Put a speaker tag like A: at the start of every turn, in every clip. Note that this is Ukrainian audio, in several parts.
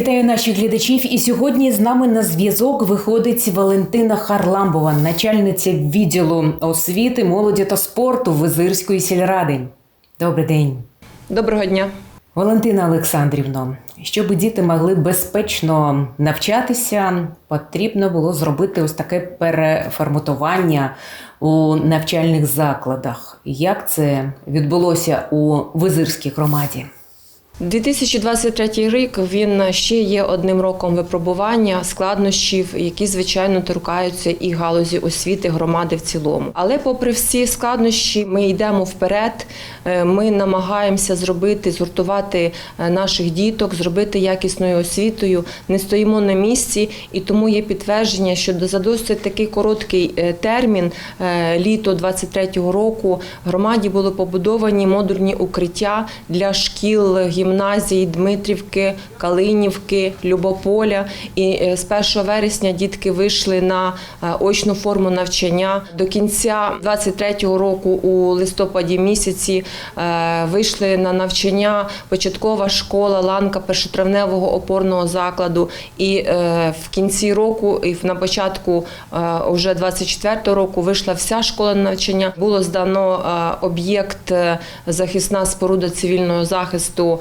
A: Вітаю наших глядачів. І сьогодні з нами на зв'язок виходить Валентина Харламбова, начальниця відділу освіти, молоді та спорту Визирської сільради. Добрий день,
B: Доброго дня.
A: Валентина Олександрівно. Щоб діти могли безпечно навчатися, потрібно було зробити ось таке переформатування у навчальних закладах. Як це відбулося у Визирській громаді?
B: 2023 рік він ще є одним роком випробування складнощів, які звичайно торкаються і галузі освіти громади в цілому. Але, попри всі складнощі, ми йдемо вперед. е, Ми намагаємося зробити, згуртувати е, наших діток, зробити якісною освітою. Не стоїмо на місці, і тому є підтвердження, що за досить такий короткий е, термін, літо 23-го року, громаді були побудовані модульні укриття для шкіл, гімназій Дмитрівки, Калинівки, Любополя. І е, з 1 вересня дітки вийшли на е, очну форму навчання. До кінця 23-го року, у листопаді місяці, е, вийшли на навчання початкова школа ланка першотравневого опорного закладу. І в кінці року, і на початку е, уже 24-го року вийшла вся школа на навчання. Було здано об'єкт захисна споруда цивільного захисту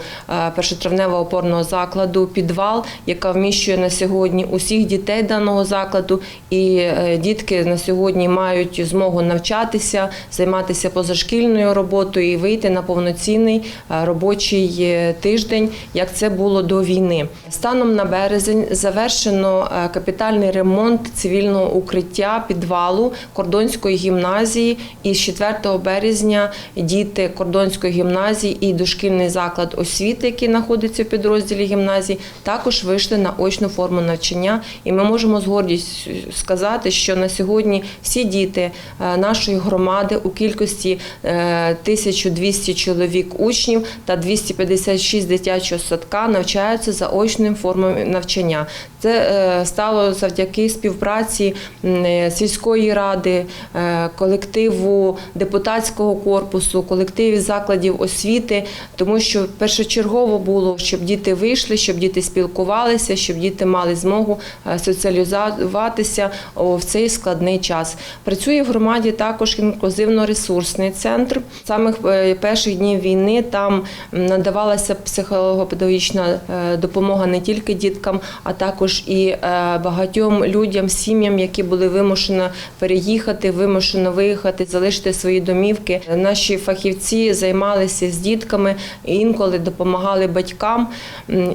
B: першотравневого опорного закладу, підвал, яка вміщує на сьогодні усіх дітей даного закладу. І е, дітки на сьогодні мають змогу навчатися, займатися позашкільною роботою і вийти на повноцінний е, робочий е, тиждень, як це було до війни. Станом на березень завершено е, капітальний ремонт цивільного укриття підвалу Кордонської гімназії. І з 4 березня діти Кордонської гімназії і дошкільний заклад освіти, який знаходиться в підрозділі гімназії, також вийшли на очну форму навчання. І ми можемо з гордістю сказати, що на сьогодні всі діти е, нашої громади у кількості е, 1200 чоловік учнів та 256 дитячого садка навчаються за очною формою навчання. Це е, стало завдяки співпраці е, сільської ради, е, колективу депутатського корпусу, колективів закладів освіти, тому що першочергово було, щоб діти вийшли, щоб діти спілкувалися, щоб діти мали змогу е, соціалізуватися в цей складний час. Працює в громаді також інклюзивно-ресурсний центр. Самих е, перших днів війни там надавалася психолого-педагогічна е, допомога не тільки діткам, а також і багатьом людям, сім'ям, які були вимушені переїхати, вимушено виїхати, залишити свої домівки. Наші фахівці займалися з дітками, інколи допомагали батькам.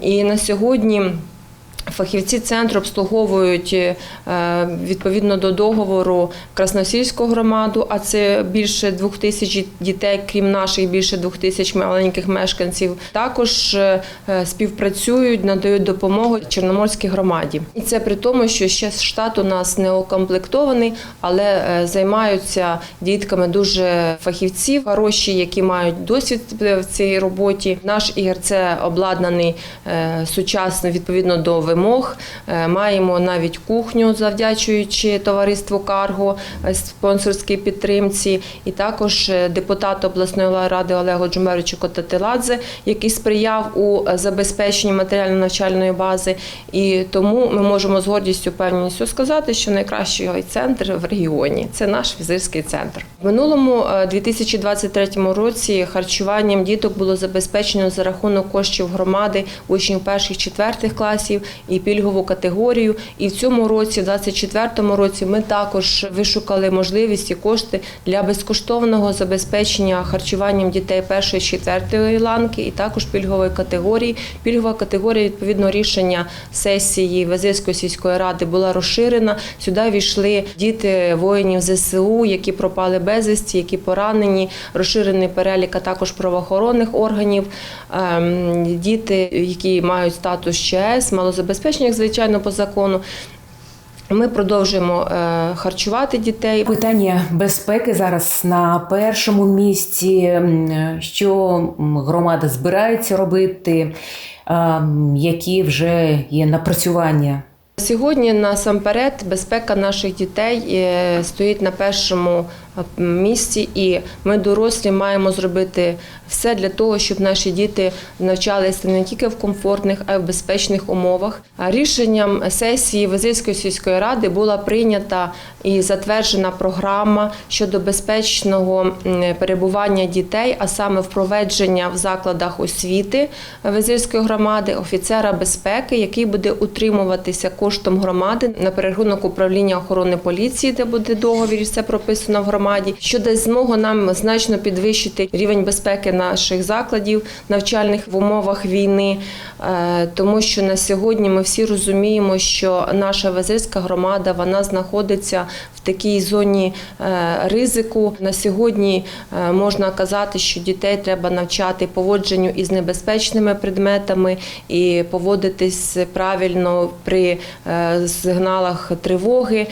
B: І на сьогодні. Фахівці центру обслуговують е, відповідно до договору Красносільську громаду, а це більше двох тисяч дітей, крім наших більше двох тисяч маленьких мешканців. Також е, співпрацюють, надають допомогу Чорноморській громаді. І це при тому, що ще штат у нас не укомплектований, але е, займаються дітками дуже фахівці, хороші, які мають досвід в цій роботі. Наш ІГРЦ обладнаний е, сучасно відповідно до вимог. Е, Маємо навіть кухню, завдячуючи товариству Карго е, спонсорській підтримці, і також е, депутат обласної ради Олегу Джумеровичу Котатиладзе, який сприяв у забезпеченні матеріально-навчальної бази. І тому ми можемо з гордістю певністю сказати, що найкращий центр в регіоні це наш візирський центр. В минулому е, 2023 році харчуванням діток було забезпечено за рахунок коштів громади учнів перших четвертих класів і пільгову категорію. І в цьому році, в 2024 році, ми також вишукали можливість і кошти для безкоштовного забезпечення харчуванням дітей першої четвертої ланки, і також пільгової категорії. Пільгова категорія відповідно рішення сесії Вазирської сільської ради була розширена. Сюди війшли діти воїнів ЗСУ, які пропали безвісті, які поранені, розширений перелік а також правоохоронних органів, ем, діти, які мають статус ЧС, малозабезпечених, звичайно, по закону. Ми продовжуємо е, харчувати дітей.
A: Питання безпеки зараз на першому місці. Що громада збирається робити, а, які вже є напрацювання?
B: Сьогодні насамперед безпека наших дітей е, стоїть на першому е, місці, і ми дорослі маємо зробити все для того, щоб наші діти навчалися не тільки в комфортних, а й в безпечних умовах. Рішенням сесії Визильської сільської ради була прийнята і затверджена програма щодо безпечного перебування дітей, а саме впровадження в закладах освіти Визильської громади офіцера безпеки, який буде утримуватися коштом громади на перерахунок управління охорони поліції, де буде договір, і все прописано в громаді, що дасть змогу нам значно підвищити рівень безпеки наших закладів навчальних в умовах війни, Е, тому що на сьогодні ми всі розуміємо, що наша везельська громада вона знаходиться в такій зоні е, ризику. На сьогодні е, можна казати, що дітей треба навчати поводженню із небезпечними предметами і поводитись правильно при сигналах тривоги.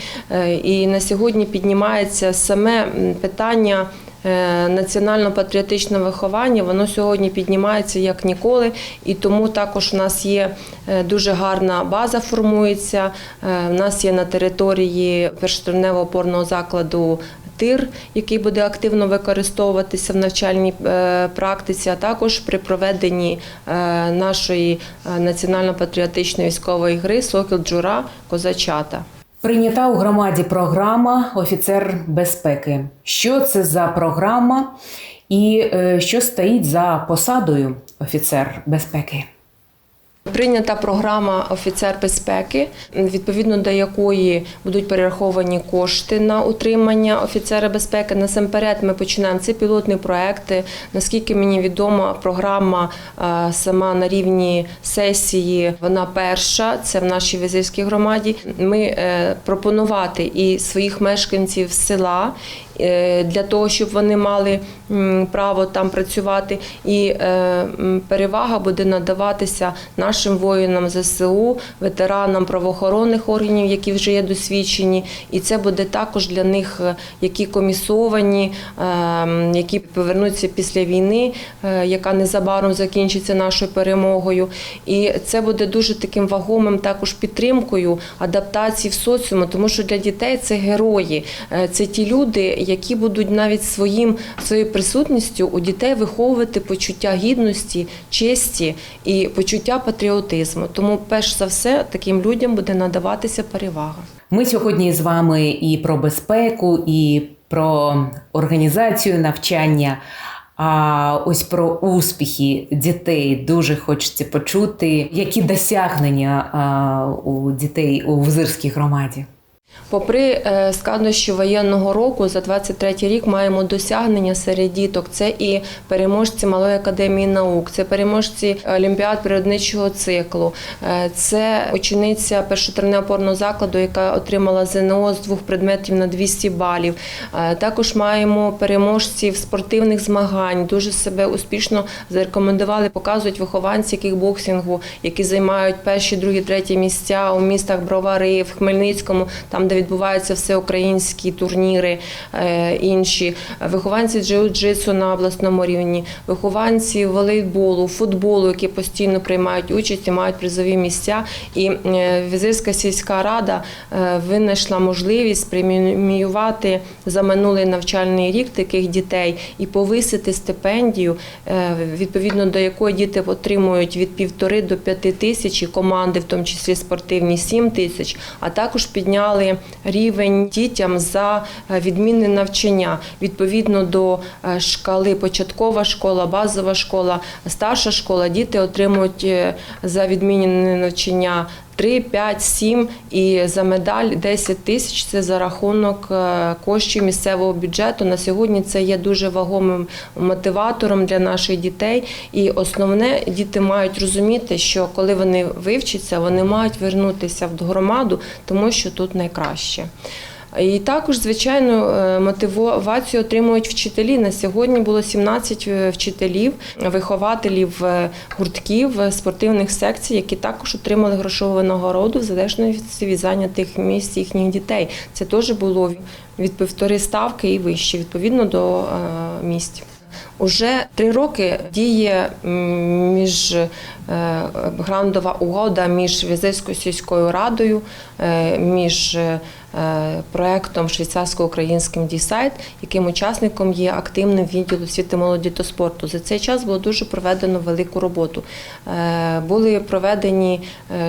B: І на сьогодні піднімається саме питання. е, Національно-патріотичне виховання воно сьогодні піднімається як ніколи, і тому також у нас є е, дуже гарна база формується. Е, У нас є на території першотравневого опорного закладу тир, який буде активно використовуватися в навчальній е, практиці, а також при проведенні е, нашої е, національно-патріотичної військової гри Сокіл Джура Козачата.
A: Прийнята у громаді програма Офіцер безпеки. Що це за програма і е, що стоїть за посадою офіцер безпеки?
B: Прийнята програма офіцер безпеки, відповідно до якої будуть перераховані кошти на утримання офіцера безпеки. Насамперед, ми починаємо це пілотні проекти. Наскільки мені відомо, програма е, сама на рівні сесії, вона перша. Це в нашій візирській громаді. Ми е, пропонувати і своїх мешканців села. е, Для того щоб вони мали право там працювати, і е, перевага буде надаватися нашим воїнам ЗСУ, ветеранам правоохоронних органів, які вже є досвідчені, і це буде також для них, е, які комісовані, е, які повернуться після війни, яка незабаром закінчиться нашою перемогою. І це буде дуже таким вагомим також підтримкою адаптації в соціуму, тому що для дітей це герої, це ті люди, які будуть навіть своїм своєю присутністю у дітей виховувати почуття гідності, честі і почуття патріотизму. Тому, перш за все, таким людям буде надаватися перевага.
A: Ми сьогодні з вами і про безпеку, і про організацію навчання. А ось про успіхи дітей дуже хочеться почути, які досягнення у дітей у Визирській громаді.
B: Попри е, складнощі воєнного року, за 23 рік маємо досягнення серед діток. Це і переможці малої академії наук, це переможці олімпіад природничого циклу, е, це учениця першотравневого опорного закладу, яка отримала ЗНО з двох предметів на 200 балів. Е, Також маємо переможців спортивних змагань. Дуже себе успішно зарекомендували, показують вихованці кікбоксингу, які займають перші, другі, треті місця у містах Бровари, в Хмельницькому, там де відбуваються всеукраїнські турніри, е, інші вихованці джиу-джитсу на обласному рівні, вихованці волейболу, футболу, які постійно приймають участь і мають призові місця. І е, Візирська сільська рада е, винайшла можливість преміювати за минулий навчальний рік таких дітей і повисити стипендію, відповідно до якої діти отримують від півтори до п'яти тисяч і команди, в тому числі спортивні, сім тисяч, а також підняли рівень дітям за е, відмінне навчання відповідно до е, шкали початкова школа, базова школа, старша школа. Діти отримують е, за відмінне навчання. 3, 5, 7 і за медаль 10 тисяч це за рахунок е, коштів місцевого бюджету. На сьогодні це є дуже вагомим мотиватором для наших дітей. І основне діти мають розуміти, що коли вони вивчаться, вони мають вернутися в громаду, тому що тут найкраще. І також, звичайно, е, мотивацію отримують вчителі. На сьогодні було 17 вчителів, вихователів е, гуртків е, спортивних секцій, які також отримали грошову винагороду в залежності від зайнятих місць їхніх дітей. Це теж було від півтори ставки і вище, відповідно до е, місць. Уже три роки діє між е, грандова угода між Візирською сільською радою, е, між е, проектом швейцарсько-українським Дісайт, яким учасником є активним відділ освіти молоді та спорту. За цей час було дуже проведено велику роботу. Були проведені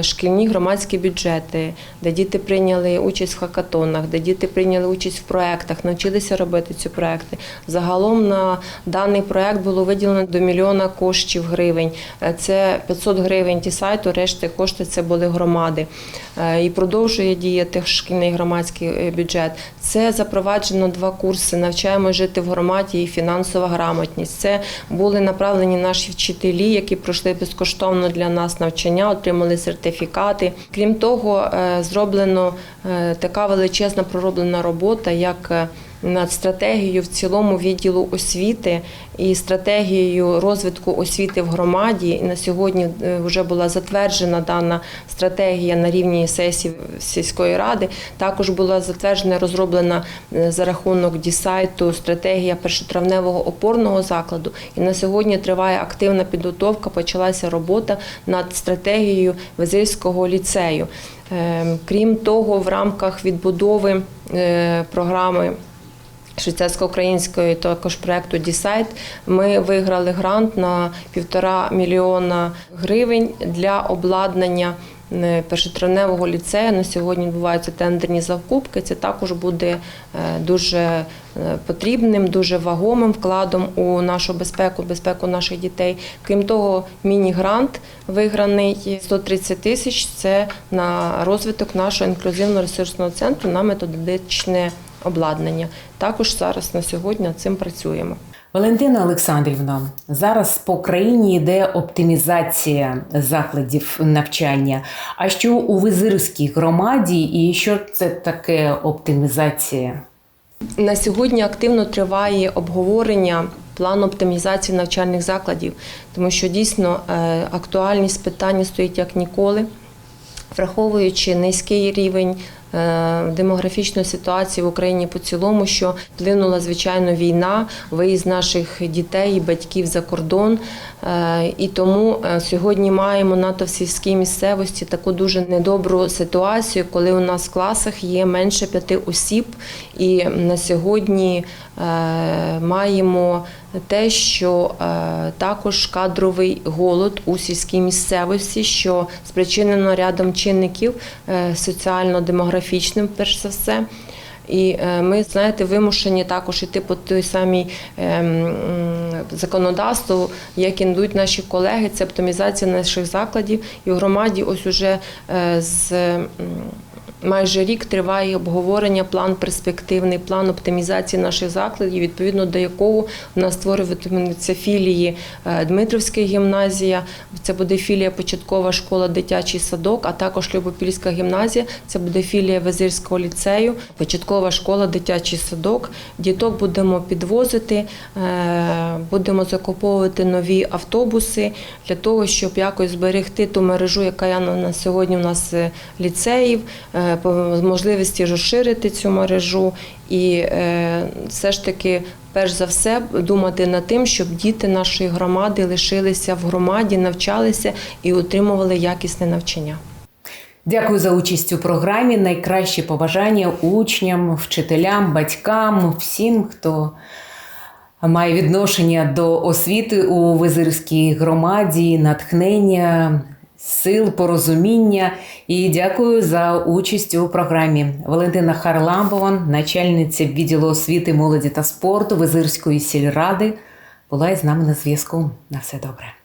B: шкільні громадські бюджети, де діти прийняли участь в хакатонах, де діти прийняли участь в проектах, навчилися робити ці проекти. Загалом на даний проект було виділено до мільйона коштів гривень. Е, Це 500 гривень Дісайту, решти кошти це були громади. Е, І продовжує діяти шкільний громадський е, бюджет. Це запроваджено два курси Навчаємо жити в громаді і фінансова грамотність. Це були направлені наші вчителі, які пройшли безкоштовно для нас навчання, отримали сертифікати. Крім того, зроблено така величезна пророблена робота, як над стратегією в цілому відділу освіти і стратегією розвитку освіти в громаді. І на сьогодні е, вже була затверджена дана стратегія на рівні сесії сільської ради. Також була затверджена, розроблена е, за рахунок дісайту стратегія першотравневого опорного закладу. І на сьогодні триває активна підготовка. Почалася робота над стратегією Визирського ліцею. Е, Крім того, в рамках відбудови е, програми швейцарсько-української також проекту Дісайт ми виграли грант на півтора мільйона гривень для обладнання е, першотравневого ліцею. На сьогодні відбуваються тендерні закупки. Це також буде е, дуже е, потрібним, дуже вагомим вкладом у нашу безпеку, безпеку наших дітей. Крім того, міні-грант виграний 130 тисяч. Це на розвиток нашого інклюзивно-ресурсного центру на методичне обладнання. Також зараз на сьогодні над цим працюємо.
A: Валентина Олександрівна, зараз по країні йде оптимізація закладів навчання. А що у Визирській громаді, і що це таке оптимізація?
B: На сьогодні активно триває обговорення плану оптимізації навчальних закладів, тому що дійсно е, актуальність питання стоїть як ніколи, враховуючи низький рівень. Е, Демографічної ситуації в Україні по цілому, що вплинула звичайно війна, виїзд наших дітей і батьків за кордон. Е, І тому е, сьогодні маємо НАТО в сільській місцевості таку дуже недобру ситуацію, коли у нас в класах є менше п'яти осіб, і на сьогодні маємо те, що е, також кадровий голод у сільській місцевості, що спричинено рядом чинників е, соціально-демографічним, перш за все. І е, ми, знаєте, вимушені також іти по той самій законодавству, як ідуть наші колеги, це оптимізація наших закладів. І в громаді ось уже з майже рік триває обговорення, план перспективний, план оптимізації наших закладів, відповідно до якого в нас створюватимуться філії е, Дмитрівська гімназія, це буде філія початкова школа, дитячий садок, а також Любопільська гімназія, це буде філія Визирського ліцею, початкова школа, дитячий садок. Діток будемо підвозити, е, будемо закуповувати нові автобуси для того, щоб якось зберегти ту мережу, яка на сьогодні у нас е, ліцеїв, можливості розширити цю мережу і е, все ж таки. Перш за все, думати над тим, щоб діти нашої громади лишилися в громаді, навчалися і отримували якісне навчання.
A: Дякую за участь у програмі. Найкращі побажання учням, вчителям, батькам, всім, хто має відношення до освіти у Визирській громаді, натхнення, сил, порозуміння. І дякую за участь у програмі. Валентина Харламбова, начальниця відділу освіти, молоді та спорту Визирської сільради, була із нами на зв'язку. На все добре.